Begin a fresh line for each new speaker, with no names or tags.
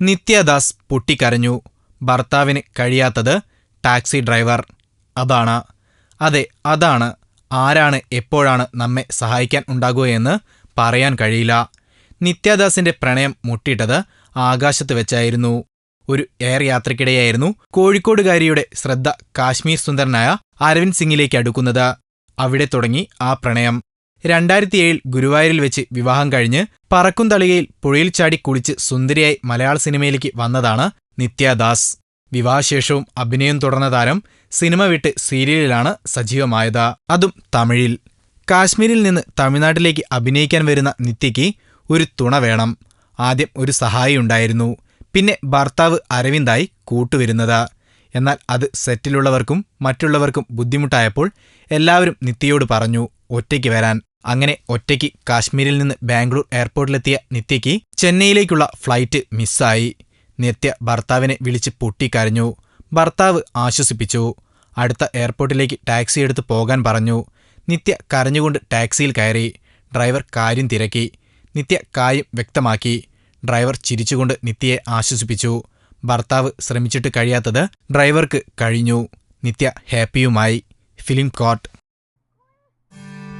നിത്യദാസ് പൊട്ടിക്കരഞ്ഞു. ഭർത്താവിന് കഴിയാത്തത് ടാക്സി ഡ്രൈവർ. അതാണ്. അതെ അതാണ്. ആരാണ് എപ്പോഴാണ് നമ്മെ സഹായിക്കാൻ ഉണ്ടാകുകയെന്ന് പറയാൻ കഴിയില്ല. നിത്യദാസിന്റെ പ്രണയം മുട്ടിട്ടത് ആകാശത്ത് വെച്ചായിരുന്നു. ഒരു എയർ യാത്രക്കിടെയായിരുന്നു കോഴിക്കോടുകാരിയുടെ ശ്രദ്ധ കാശ്മീർ സുന്ദരനായ അരവിന്ദ് സിംഗിലേക്ക് അടുക്കുന്നത്. അവിടെ തുടങ്ങി ആ പ്രണയം. രണ്ടായിരത്തിയേഴിൽ ഗുരുവായൂരിൽ വെച്ച് വിവാഹം കഴിഞ്ഞ് പറക്കും തളികയിൽ പുഴയിൽ ചാടി കുളിച്ച് സുന്ദരിയായി മലയാള സിനിമയിലേക്ക് വന്നതാണ് നിത്യദാസ് വിവാഹശേഷവും അഭിനയം തുടർന്ന താരം സിനിമ വിട്ട് സീരിയലിലാണ് സജീവമായത്. അതും തമിഴിൽ. കാശ്മീരിൽ നിന്ന് തമിഴ്നാട്ടിലേക്ക് അഭിനയിക്കാൻ വരുന്ന നിത്യയ്ക്ക് ഒരു തുണ വേണം. ആദ്യം ഒരു സഹായി ഉണ്ടായിരുന്നു. പിന്നെ ഭർത്താവ് അരവിന്ദായി കൂട്ടുവരുന്നത്. എന്നാൽ അത് സെറ്റിലുള്ളവർക്കും മറ്റുള്ളവർക്കും ബുദ്ധിമുട്ടായപ്പോൾ എല്ലാവരും നിത്യയോട് പറഞ്ഞു ഒറ്റയ്ക്ക് വരാൻ. അങ്ങനെ ഒറ്റയ്ക്ക് കാശ്മീരിൽ നിന്ന് ബാംഗ്ലൂർ എയർപോർട്ടിലെത്തിയ നിത്യയ്ക്ക് ചെന്നൈയിലേക്കുള്ള ഫ്ലൈറ്റ് മിസ്സായി. നിത്യ ഭർത്താവിനെ വിളിച്ച് പൊട്ടിക്കരഞ്ഞു. ഭർത്താവ് ആശ്വസിപ്പിച്ചു. അടുത്ത എയർപോർട്ടിലേക്ക് ടാക്സി എടുത്ത് പോകാൻ പറഞ്ഞു. നിത്യ കരഞ്ഞുകൊണ്ട് ടാക്സിയിൽ കയറി. ഡ്രൈവർ കാര്യം തിരക്കി. നിത്യ കാര്യം വ്യക്തമാക്കി. ഡ്രൈവർ ചിരിച്ചുകൊണ്ട് നിത്യയെ ആശ്വസിപ്പിച്ചു. ഭർത്താവ് ശ്രമിച്ചിട്ട് കഴിയാത്തത് ഡ്രൈവർക്ക് കഴിഞ്ഞു. നിത്യ ഹാപ്പിയുമായി. Film court.